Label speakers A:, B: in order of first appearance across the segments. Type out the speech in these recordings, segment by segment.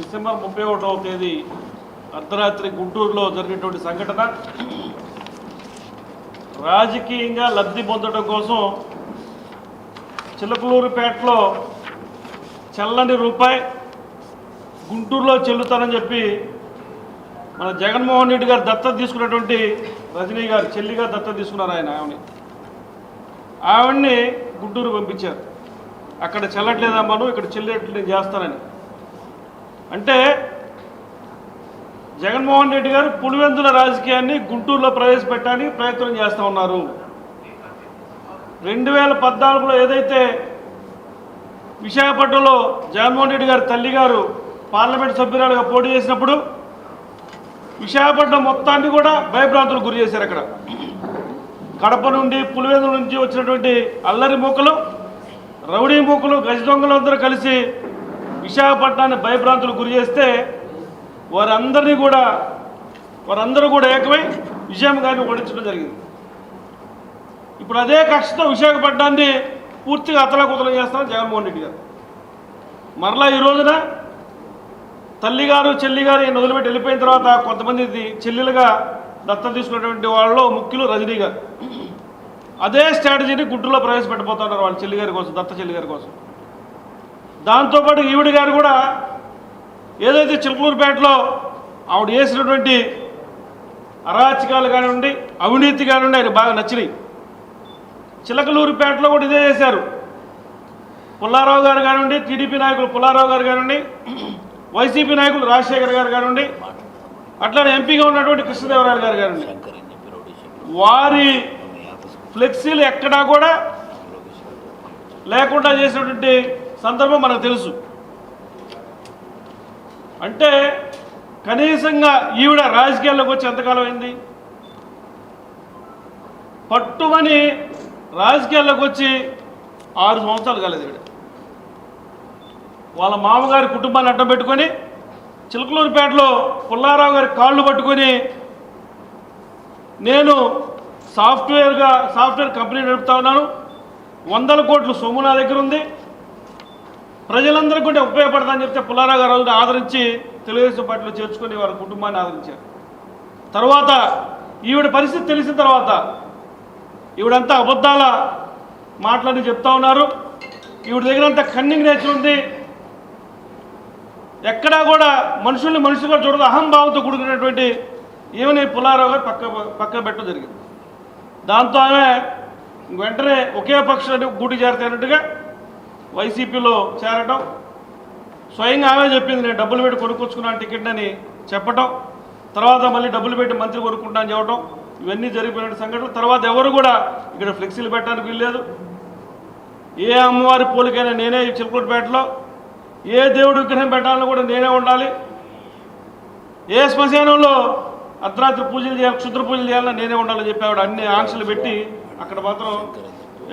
A: December ముప్పై ఒకటవ తేదీ అర్ధరాత్రి గుంటూరులో జరిగినటువంటి సంఘటన. రాజకీయంగా లబ్ధి పొందడం కోసం చిలకలూరుపేటలో చల్లని రూపాయి గుంటూరులో చెల్లుతానని చెప్పి మన జగన్మోహన్ రెడ్డి గారు దత్తత తీసుకున్నటువంటి రజనీ గారు చెల్లిగా దత్తత తీసుకున్నారు ఆయన ఆవిడని. ఆవిడ్ని గుంటూరు పంపించారు. అక్కడ చెల్లట్లేదమ్మాను ఇక్కడ చెల్లెట్లు నేను చేస్తానని. అంటే జగన్మోహన్ రెడ్డి గారు పులివెందుల రాజకీయాన్ని గుంటూరులో ప్రవేశపెట్టడానికి ప్రయత్నం చేస్తూ ఉన్నారు. రెండు వేల పద్నాలుగులో ఏదైతే విశాఖపట్నంలో జగన్మోహన్ రెడ్డి గారి తల్లి గారు పార్లమెంట్ సభ్యురాలుగా పోటీ చేసినప్పుడు విశాఖపట్నం మొత్తాన్ని కూడా భయభ్రాంతులు గురి చేశారు అక్కడ. కడప నుండి పులివెందుల నుంచి వచ్చినటువంటి అల్లరి మూకలు రౌడీ మూకలు గజ దొంగలందరూ కలిసి విశాఖపట్నాన్ని భయభ్రాంతులు గురి చేస్తే వారందరినీ కూడా వారందరూ కూడా ఏకమై విజయం గారిని ఓడించడం జరిగింది. ఇప్పుడు అదే కక్షతో విశాఖపట్నాన్ని పూర్తిగా అతలకుతలం చేస్తున్నారు జగన్మోహన్ రెడ్డి గారు. మరలా ఈ రోజున తల్లిగారు చెల్లిగారు ఈయన వదిలిపెట్టి వెళ్ళిపోయిన తర్వాత కొంతమంది చెల్లెలుగా దత్త తీసుకున్నటువంటి వాళ్ళలో ముఖ్యులు రజనీ గారు. అదే స్ట్రాటజీని గుంటూరులో ప్రవేశపెట్టబోతున్నారు వాళ్ళ చెల్లి గారి కోసం దత్త చెల్లి గారి కోసం. దాంతోపాటు ఈవిడ గారు కూడా ఏదైతే చిలుకూరుపేటలో ఆవిడ చేసినటువంటి అరాచకాలు కానివ్వండి అవినీతి కానివ్వండి ఆయన బాగా నచ్చినాయి. చిలకలూరుపేటలో కూడా ఇదే చేశారు. పుల్లారావు గారు కానివ్వండి టీడీపీ నాయకులు పుల్లారావు గారు కానివ్వండి వైసీపీ నాయకులు రాజశేఖర్ గారు కానివ్వండి అట్లానే ఎంపీగా ఉన్నటువంటి కృష్ణదేవరాయలు గారు కానివ్వండి. వారి ఫ్లెక్సీలు ఎక్కడా కూడా లేకుండా చేసినటువంటి సందర్భం మనకు తెలుసు. అంటే కనీసంగా ఈవిడ రాజకీయాల్లోకి వచ్చి ఎంతకాలం అయింది? పట్టుమని రాజకీయాల్లోకి వచ్చి ఆరు సంవత్సరాలు కాలేదు ఈవిడ. వాళ్ళ మామగారి కుటుంబాన్ని అడ్డం పెట్టుకొని చిలకలూరుపేటలో పుల్లారావు గారి కాళ్ళు పట్టుకొని నేను సాఫ్ట్వేర్గా సాఫ్ట్వేర్ కంపెనీ నడుపుతా ఉన్నాను. వందల కోట్లు సొమ్ము నా దగ్గర ఉంది. ప్రజలందరికీ కూడా ఉపయోగపడదని చెప్తే పుల్లారా గారు రోజున ఆదరించి తెలుగుదేశం పార్టీలో చేర్చుకొని వారి కుటుంబాన్ని ఆదరించారు. తర్వాత ఈవిడ పరిస్థితి తెలిసిన తర్వాత ఈవిడంతా అబద్ధాల మాటలని చెప్తా ఉన్నారు. ఈవిడ దగ్గర అంత కన్నింగ్ నేచర్ ఉంది. ఎక్కడా కూడా మనుషుల్ని మనుషులుగా చూడదు అహంభావంతో కూడుకున్నటువంటి ఈమెని పుల్లారావు గారు పక్క పక్క పెట్టడం జరిగింది. దాంతో ఆమె వెంటనే ఒకే పక్షాన్ని గూటి చేరతానట్టుగా వైసీపీలో చేరటం. స్వయంగా ఆమె చెప్పింది నేను డబ్బులు పెట్టి కొనుక్కొచ్చుకున్నాను టికెట్ అని చెప్పటం. తర్వాత మళ్ళీ డబ్బులు పెట్టి మంత్రి కొనుక్కుంటా అని చెప్పటం. ఇవన్నీ జరిగిపోయిన సంఘటనలు. తర్వాత ఎవరు కూడా ఇక్కడ ఫ్లెక్సీలు పెట్టడానికి వీల్లేదు. ఏ అమ్మవారి పోలికైనా నేనే ఈ చిలకూరుపేటలో ఏ దేవుడి విగ్రహం పెట్టాలని కూడా నేనే ఉండాలి. ఏ శ్మశానంలో అర్ధరాత్రి పూజలు చేయాలి క్షుద్ర పూజలు చేయాలని నేనే ఉండాలని చెప్పి ఆవిడ అన్ని ఆంక్షలు పెట్టి అక్కడ మాత్రం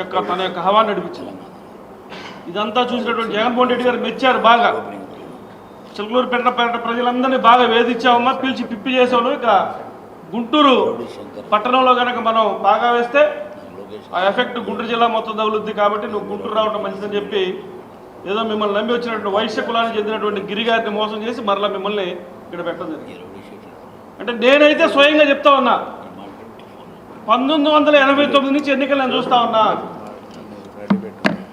A: యొక్క తన యొక్క హవాన్ని నడిపించింది. ఇదంతా చూసినటువంటి జగన్మోహన్ రెడ్డి గారు మెచ్చారు బాగా.
B: ఓపెనింగ్
A: పెట్ట పెట్ట ప్రజలందరినీ బాగా వేధించామమ్మా పిలిచి పిప్పి చేసాము ఇక గుంటూరు పట్టణంలో కనుక మనం బాగా వేస్తే ఆ ఎఫెక్ట్ గుంటూరు జిల్లా మొత్తం తగులుద్ది కాబట్టి నువ్వు గుంటూరు రావడం మంచిదని చెప్పి ఏదో మిమ్మల్ని నమ్మి వచ్చినటువంటి వైశ్య కులానికి చెందినటువంటి గిరిగారిని మోసం చేసి మరలా మిమ్మల్ని ఇక్కడ పెట్టడం జరిగింది. అంటే నేనైతే స్వయంగా చెప్తా ఉన్నా పంతొమ్మిది వందల ఎనభై తొమ్మిది నుంచి ఎన్నికలు నేను చూస్తా ఉన్నా.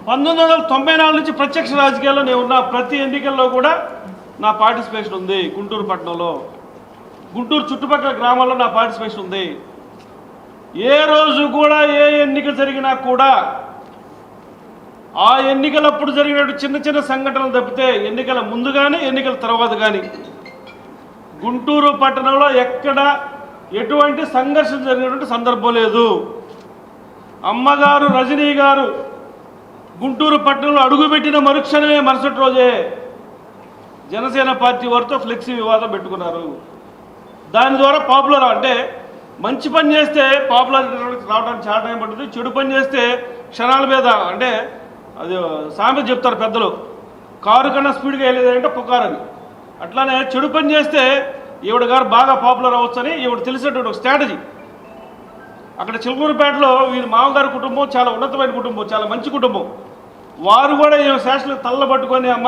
A: పంతొమ్మిది వందల తొంభై నాలుగు నుంచి ప్రత్యక్ష రాజకీయాల్లో నేను ఉన్న ప్రతి ఎన్నికల్లో కూడా నా పార్టిసిపేషన్ ఉంది గుంటూరు పట్టణంలో. గుంటూరు చుట్టుపక్కల గ్రామాల్లో నా పార్టిసిపేషన్ ఉంది. ఏ రోజు కూడా ఏ ఎన్నిక జరిగినా కూడా ఆ ఎన్నికలప్పుడు జరిగినట్టు చిన్న చిన్న సంఘటనలు తప్పితే ఎన్నికల ముందు కానీ ఎన్నికల తర్వాత కానీ గుంటూరు పట్టణంలో ఎక్కడ ఎటువంటి సంఘర్షణ జరిగినటువంటి సందర్భం లేదు. అమ్మగారు రజనీ గారు గుంటూరు పట్టణంలో అడుగుపెట్టిన మరుక్షణమే మరుసటి రోజే జనసేన పార్టీ వారితో ఫ్లెక్సీ వివాదం పెట్టుకున్నారు. దాని ద్వారా పాపులర్ అంటే మంచి పని చేస్తే పాపులర్ రావడానికి చాలా టైం పడుతుంది చెడు పని చేస్తే క్షణాల మీద అంటే అది సామెత చెప్తారు పెద్దలు కారు కన్నా స్పీడ్గా వెళ్ళేదంటే పుకారని అట్లానే చెడు పని చేస్తే ఈవిడ గారు బాగా పాపులర్ అవ్వచ్చని ఈవిడ తెలిసినటువంటి ఒక స్ట్రాటజీ. అక్కడ చిలుకూరుపేటలో వీరి మామగారి కుటుంబం చాలా ఉన్నతమైన కుటుంబం చాలా మంచి కుటుంబం. వారు కూడా ఈ శాసనం తల్ల పట్టుకొని అమ్మ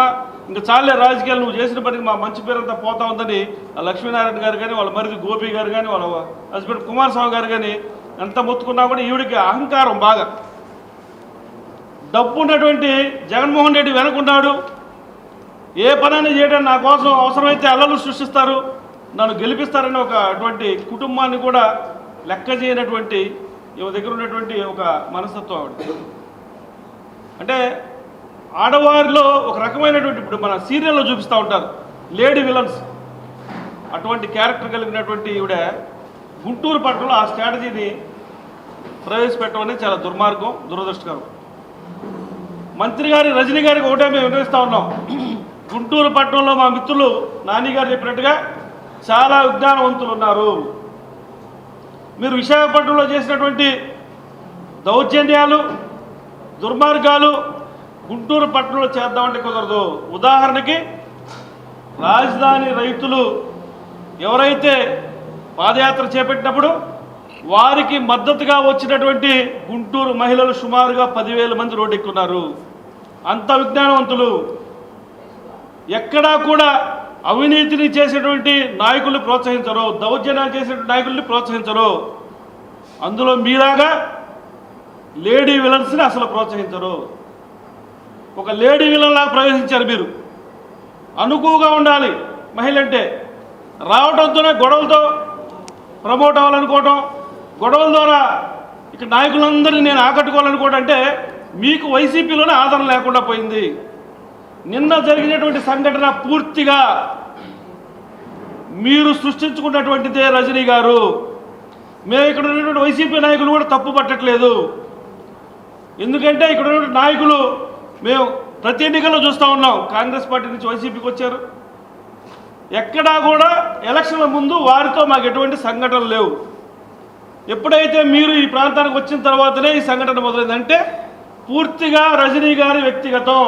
A: ఇంకా చాలే రాజకీయాలు నువ్వు చేసిన పనికి మా మంచి పేరంతా పోతా ఉందని లక్ష్మీనారాయణ గారు కానీ వాళ్ళ మరిది గోపి గారు కానీ వాళ్ళ హస్బెండ్ కుమారస్వామి గారు కానీ ఎంత మొత్తుకున్నా కూడా ఈవిడికి అహంకారం బాగా. డబ్బు ఉన్నటువంటి జగన్మోహన్ రెడ్డి వెనుకున్నాడు. ఏ పనైనా చేయడానికి నా కోసం అవసరమైతే అల్లలు సృష్టిస్తారు. నన్ను గెలిపిస్తారని ఒక అటువంటి కుటుంబాన్ని కూడా లెక్క చేయనటువంటి దగ్గర ఉన్నటువంటి ఒక మనస్తత్వం ఆవిడ. అంటే ఆడవారిలో ఒక రకమైనటువంటి ఇప్పుడు మన సీరియల్లో చూపిస్తూ ఉంటారు లేడీ విలన్స్. అటువంటి క్యారెక్టర్ కలిగినటువంటి ఈవిడ గుంటూరు పట్టణంలో ఆ స్ట్రాటజీని ప్రవేశపెట్టడం అనేది చాలా దుర్మార్గం దురదృష్టకరం. మంత్రి గారి రజనీ గారికి ఒకటే మేము వినిపిస్తూ ఉన్నాం. గుంటూరు పట్టణంలో మా మిత్రులు నాని గారు చెప్పినట్టుగా చాలా విజ్ఞానవంతులు ఉన్నారు. మీరు విశాఖపట్నంలో చేసినటువంటి దౌర్జన్యాలు దుర్మార్గాలు గుంటూరు పట్టణంలో చేద్దామంటే కుదరదు. ఉదాహరణకి రాజధాని రైతులు ఎవరైతే పాదయాత్ర చేపట్టినప్పుడు వారికి మద్దతుగా వచ్చినటువంటి గుంటూరు మహిళలు సుమారుగా పదివేల మంది రోడ్డెక్కున్నారు. అంత విజ్ఞానవంతులు. ఎక్కడా కూడా అవినీతిని చేసేటువంటి నాయకుల్ని ప్రోత్సహించరు దౌర్జన్యాలు చేసేటువంటి నాయకుల్ని ప్రోత్సహించరు. అందులో మీలాగా లేడీ విలన్స్ని అసలు ప్రోత్సహించరు. ఒక లేడీ విలన్లా ప్రవేశించారు మీరు. అనుకువగా ఉండాలి. మహిళ అంటే రావడంతోనే గొడవలతో ప్రమోట్ అవ్వాలనుకోవటం గొడవల ద్వారా ఇక నాయకులందరినీ నేను ఆకట్టుకోవాలనుకోవడం అంటే మీకు వైసీపీలోనే ఆదరణ లేకుండా పోయింది. నిన్న జరిగినటువంటి సంఘటన పూర్తిగా మీరు సృష్టించుకున్నటువంటిదే రజనీ గారు. మేము ఇక్కడ ఉన్నటువంటి వైసీపీ నాయకులు కూడా తప్పు పట్టట్లేదు ఎందుకంటే ఇక్కడ నాయకులు మేము ప్రతి ఎన్నికల్లో చూస్తూ ఉన్నాం. కాంగ్రెస్ పార్టీ నుంచి వైసీపీకి వచ్చారు. ఎక్కడా కూడా ఎలక్షన్ల ముందు వారితో మాకు ఎటువంటి సంఘటనలు లేవు. ఎప్పుడైతే మీరు ఈ ప్రాంతానికి వచ్చిన తర్వాతనే ఈ సంఘటన మొదలైందంటే పూర్తిగా రజనీ గారి వ్యక్తిగతం.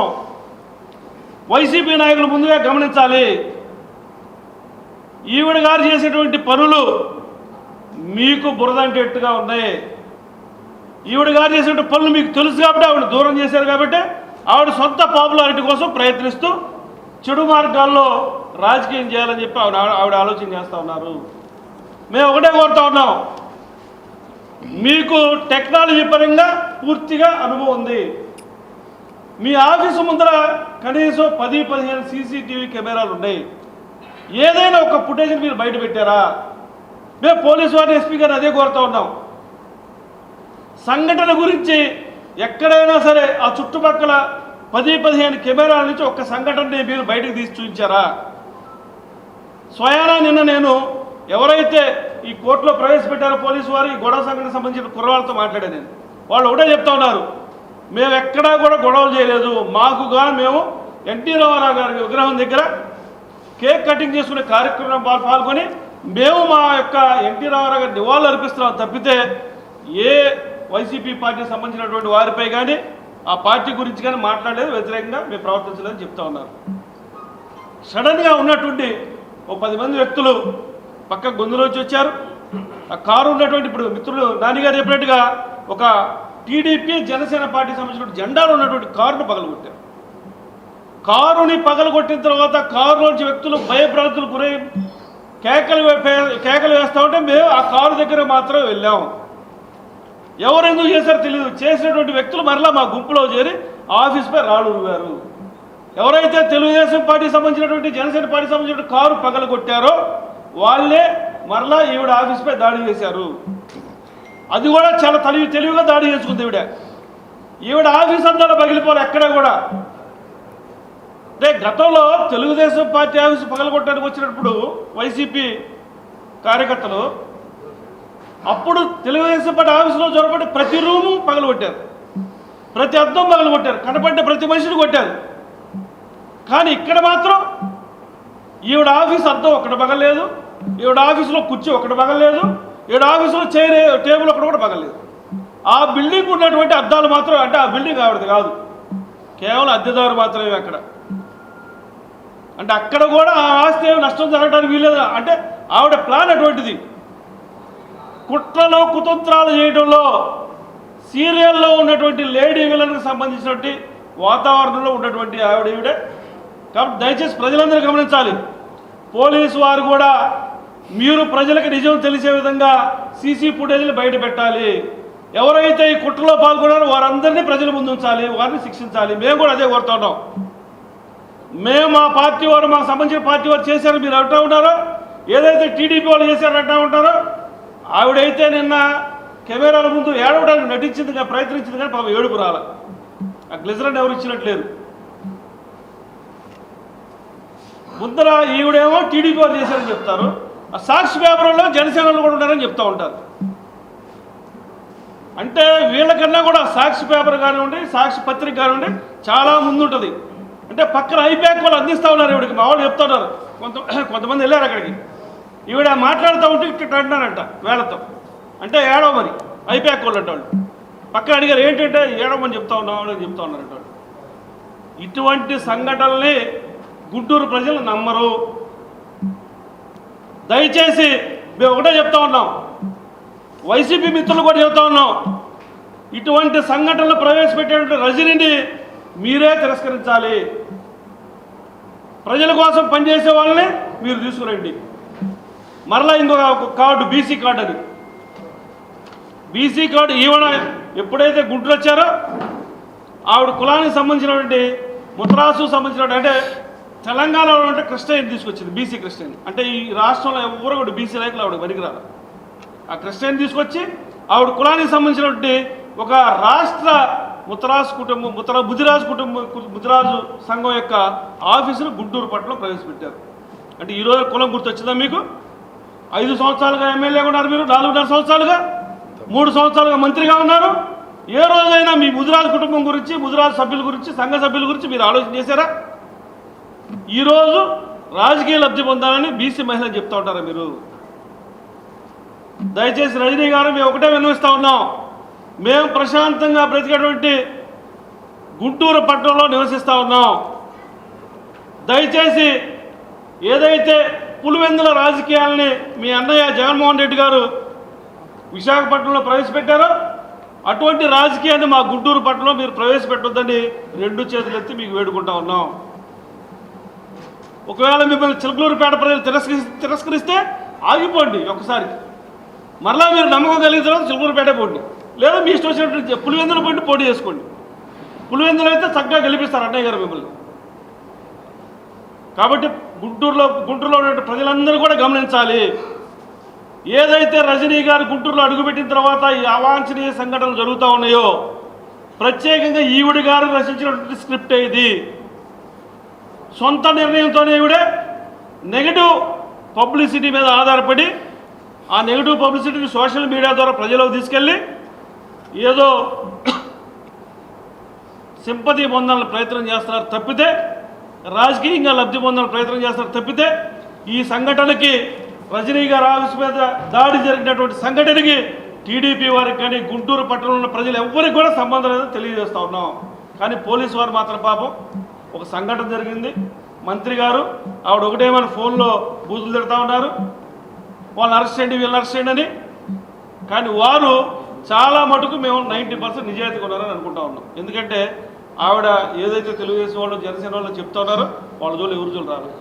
A: వైసీపీ నాయకులు ముందుగా గమనించాలి. ఈవిడ గారు చేసేటువంటి పనులు మీకు బురదంటేట్టుగా ఉన్నాయి. ఈవిడ గారు చేసేటువంటి పనులు మీకు తెలుసు కాబట్టి ఆవిడ దూరం చేశారు కాబట్టి ఆవిడ సొంత పాపులారిటీ కోసం ప్రయత్నిస్తూ చెడు మార్గాల్లో రాజకీయం చేయాలని చెప్పి ఆవిడ ఆవిడ ఆలోచన చేస్తూ ఉన్నారు. మేము ఒకటే కోరుతా ఉన్నాం. మీకు టెక్నాలజీ పరంగా పూర్తిగా అనుభవం ఉంది. మీ ఆఫీసు ముందర కనీసం పది పదిహేను సీసీటీవీ కెమెరాలు ఉన్నాయి. ఏదైనా ఒక ఫుటేజ్ మీరు బయట పెట్టారా? మేము పోలీసు వారిని ఎస్పీ గారిని అదే కోరుతా ఉన్నాం. సంఘటన గురించి ఎక్కడైనా సరే ఆ చుట్టుపక్కల పది పదిహేను కెమెరాల నుంచి ఒక్క సంఘటనని మీరు బయటకు తీసి చూపించారా? స్వయానా నిన్న నేను ఎవరైతే ఈ కోర్టులో ప్రవేశపెట్టారో పోలీసు వారు ఈ గొడవ సంఘటన సంబంధించిన కుర్రవాళ్ళతో మాట్లాడాను నేను. వాళ్ళు ఒకటే చెప్తా ఉన్నారు మేము ఎక్కడా కూడా గొడవలు చేయలేదు. మాకుగా మేము ఎన్టీ రామారావు గారి విగ్రహం దగ్గర కేక్ కటింగ్ చేసుకునే కార్యక్రమం పాల్గొని మేము మా యొక్క ఎన్టీ రామారావు గారి నివాళులు అర్పిస్తున్నాం. తప్పితే ఏ వైసీపీ పార్టీకి సంబంధించినటువంటి వారిపై కానీ ఆ పార్టీ గురించి కానీ మాట్లాడలేదు వ్యతిరేకంగా మేము ప్రవర్తించలేదని చెప్తా ఉన్నారు. సడన్గా ఉన్నటువంటి ఓ పది మంది వ్యక్తులు పక్క గొంతులోంచి వచ్చారు. ఆ కారు ఉన్నటువంటి ఇప్పుడు మిత్రులు నాన్నగారు చెప్పినట్టుగా ఒక టీడీపీ జనసేన పార్టీ సంబంధించిన జెండాలు ఉన్నటువంటి కారును పగలగొట్టారు. కారుని పగలగొట్టిన తర్వాత కారులోంచి వ్యక్తులు భయప్రాంతులు గురై కేకలు కేకలు వేస్తా ఉంటే మేము ఆ కారు దగ్గర మాత్రం వెళ్ళాం. ఎవరు ఎందుకు చేశారో తెలియదు చేసినటువంటి వ్యక్తులు మరలా మా గుంపులో చేరి ఆఫీస్పై రాళ్ళు ఎవరైతే తెలుగుదేశం పార్టీ సంబంధించినటువంటి జనసేన పార్టీ సంబంధించిన కారు పగలగొట్టారో వాళ్ళే మరలా ఈవిడ ఆఫీస్పై దాడి చేశారు. అది కూడా చాలా తెలివి తెలివిగా దాడి చేసుకుంది ఈవిడ. ఈవిడ ఆఫీస్ అంతా పగిలిపోవాలి ఎక్కడ కూడా. అంటే గతంలో తెలుగుదేశం పార్టీ ఆఫీస్ పగలగొట్టడానికి వచ్చినప్పుడు వైసీపీ కార్యకర్తలు అప్పుడు తెలుగుదేశం పార్టీ ఆఫీసులో చొరబడి ప్రతి రూము పగలగొట్టారు. ప్రతి అద్దం పగలగొట్టారు. కనపడ్డ ప్రతి మనిషిని కొట్టారు. కానీ ఇక్కడ మాత్రం ఈవిడ ఆఫీస్ అద్దం ఒకటి పగలేదు ఈవిడ ఆఫీసులో కుర్చీ ఒకటి పగలేదు ఈవిడ ఆఫీసులో చైర్ టేబుల్ ఒకటి కూడా పగలేదు ఆ బిల్డింగ్ ఉన్నటువంటి అద్దాలు మాత్రం అంటే ఆ బిల్డింగ్ ఆవిడది కాదు. కేవలం అద్దెదారు మాత్రమే అక్కడ. అంటే అక్కడ కూడా ఆ ఆస్తి నష్టం జరగడానికి వీలేదు అంటే ఆవిడ ప్లాన్ అటువంటిది. కుట్రలో కుతంత్రాలు చేయడంలో సీరియల్లో ఉన్నటువంటి లేడీ విలన్కి సంబంధించినటువంటి వాతావరణంలో ఉన్నటువంటి ఆవిడ ఈవిడే. కాబట్టి దయచేసి ప్రజలందరూ గమనించాలి. పోలీసు వారు కూడా మీరు ప్రజలకు నిజం తెలిసే విధంగా సీసీ ఫుటేజ్లు బయట పెట్టాలి. ఎవరైతే ఈ కుట్రలో పాల్గొన్నారో వారందరినీ ప్రజల ముందు ఉంచాలి వారిని శిక్షించాలి. మేము కూడా అదే కోరుతున్నాం మేము మా పార్టీ వారు మాకు సంబంధించిన పార్టీ వారు చేశారు మీరు అంటూ ఉన్నారో? ఏదైతే టీడీపీ వాళ్ళు చేశారు అంటూ ఉంటారో? ఆవిడైతే నిన్న కెమెరాల ముందు ఏడవడానికి నటించింది కానీ ప్రయత్నించింది కానీ పాపం ఏడుపు రాల. ఆ గ్లిజరన్ ఎవరు ఇచ్చినట్లేదు. ముందర ఈవిడేమో టీడీపీ వారు చేశారని చెప్తారు. ఆ సాక్షి పేపర్లో జనసేనలో కూడా ఉన్నారని చెప్తూ ఉంటారు. అంటే వీళ్ళకన్నా కూడా సాక్షి పేపర్ కానివ్వండి సాక్షి పత్రిక కానివ్వండి చాలా ముందుంటుంది. అంటే పక్కన ఐప్యాక్ వాళ్ళు అందిస్తూ ఉన్నారు ఈవిడికి. మా వాళ్ళు చెప్తున్నారు కొంత కొంతమంది వెళ్ళారు అక్కడికి. ఈవిడ మాట్లాడుతూ ఉంటే ఇట్ట అంటున్నారంట వేళతో. అంటే ఏడవ మరి ఐప్యాక్ వాళ్ళు అంటే వాళ్ళు. పక్కన అడిగారు ఏంటంటే ఏడవమని చెప్తా ఉన్నాం అని చెప్తా ఉన్నారంట వాళ్ళు. ఇటువంటి సంఘటనల్ని గుంటూరు ప్రజలు నమ్మరు. దయచేసి మేము ఒకటే చెప్తా ఉన్నాం. వైసీపీ మిత్రులు కూడా చెప్తా ఉన్నాం. ఇటువంటి సంఘటనలు ప్రవేశపెట్టేటువంటి రజనీని మీరే తిరస్కరించాలి. ప్రజల కోసం పనిచేసే వాళ్ళని మీరు తీసుకురండి. మరలా ఇంకొక ఒక కార్డు బీసీ కార్డు అది. బీసీ కార్డు ఈవెన ఎప్పుడైతే గుంటూరు వచ్చారో ఆవిడ కులానికి సంబంధించినటువంటి ముద్రాసు సంబంధించిన అంటే తెలంగాణలో అంటే క్రిస్టియన్ తీసుకొచ్చింది బీసీ క్రిస్టియన్. అంటే ఈ రాష్ట్రంలో ఎవరు కూడా బీసీ లైకులు ఆవిడ పనికిరారు ఆ క్రిస్టియన్ తీసుకొచ్చి ఆవిడ కులానికి సంబంధించినటువంటి ఒక రాష్ట్ర ముతరాజు కుటుంబం ముతరా బుద్ధిరాజు కుటుంబం బుద్ధిరాజు సంఘం యొక్క ఆఫీసును గుంటూరు పట్టణంలో ప్రవేశపెట్టారు. అంటే ఈరోజు కులం గుర్తొచ్చిందా మీకు? ఐదు సంవత్సరాలుగా ఎమ్మెల్యేగా ఉన్నారు మీరు నాలుగున్నర సంవత్సరాలుగా మూడు సంవత్సరాలుగా మంత్రిగా ఉన్నారు. ఏ రోజైనా మీ ముదిరాజు కుటుంబం గురించి ముదిరాజు సభ్యుల గురించి సంఘ సభ్యుల గురించి మీరు ఆలోచన చేశారా? ఈరోజు రాజకీయ లబ్ధి పొందాలని బీసీ మహిళలు చెప్తా ఉంటారా మీరు? దయచేసి రజనీ గారు మేము ఒకటే విన్నవిస్తూ ఉన్నాం. మేము ప్రశాంతంగా బ్రతికేటువంటి గుంటూరు పట్టణంలో నివసిస్తూ ఉన్నాం. దయచేసి ఏదైతే పులివెందుల రాజకీయాలని మీ అన్నయ్య జగన్మోహన్ రెడ్డి గారు విశాఖపట్నంలో ప్రవేశపెట్టారో. అటువంటి రాజకీయాన్ని మా గుంటూరు పట్టణంలో మీరు ప్రవేశపెట్టొద్దని రెండు చేతులెత్తి మీకు వేడుకుంటా ఉన్నాం. ఒకవేళ మిమ్మల్ని చిలకలూరుపేట ప్రజలు తిరస్కరి తిరస్కరిస్తే ఆగిపోండి ఒకసారి మరలా మీరు నమ్మకం కలిగిన తర్వాత చిలకలూరుపేట పోండి. లేదా మీ ఇష్టం వచ్చినట్టు పులివెందులు పోయి పోటీ చేసుకోండి. పులివెందులు అయితే చక్కగా గెలిపిస్తారు అన్నయ్య గారు మిమ్మల్ని. కాబట్టి గుంటూరులో గుంటూరులో ఉన్న ప్రజలందరూ కూడా గమనించాలి. ఏదైతే రజనీ గారు గుంటూరులో అడుగుపెట్టిన తర్వాత ఈ అవాంఛనీయ సంఘటనలు జరుగుతూ ఉన్నాయో ప్రత్యేకంగా ఈవిడ గారు రచించినటువంటి స్క్రిప్ట్ ఇది సొంత నిర్ణయంతోనే ఈవిడే నెగిటివ్ పబ్లిసిటీ మీద ఆధారపడి ఆ నెగిటివ్ పబ్లిసిటీని సోషల్ మీడియా ద్వారా ప్రజలకు తీసుకెళ్ళి ఏదో సింపతి పొందాలని ప్రయత్నం చేస్తున్నారు తప్పితే రాజకీయంగా లబ్ధి పొందాలని ప్రయత్నం చేస్తున్నారు తప్పితే ఈ సంఘటనకి రజనీ గారు ఆఫీస్ మీద దాడి జరిగినటువంటి సంఘటనకి టీడీపీ వారికి కానీ గుంటూరు పట్టణంలో ఉన్న ప్రజలు ఎవరికి కూడా సంబంధం లేదని తెలియజేస్తూ ఉన్నాం. కానీ పోలీసు వారు మాత్రం పాపం ఒక సంఘటన జరిగింది. మంత్రి గారు ఆవిడ ఒకటేమైనా ఫోన్లో బూతులు తిడతా ఉన్నారు. వాళ్ళని అరెస్ట్ చేయండి వీళ్ళని అరెస్ట్ చేయండి అని. కానీ వారు చాలా మటుకు మేము నైంటీ పర్సెంట్ నిజాయితీగా ఉన్నారని అనుకుంటా ఉన్నాం. ఎందుకంటే ఆవిడ ఏదైతే తెలుగుదేశం వాళ్ళు జనసేన వాళ్ళు చెప్తున్నారో వాళ్ళ జోలు ఎవరు జోలు రాలేదు.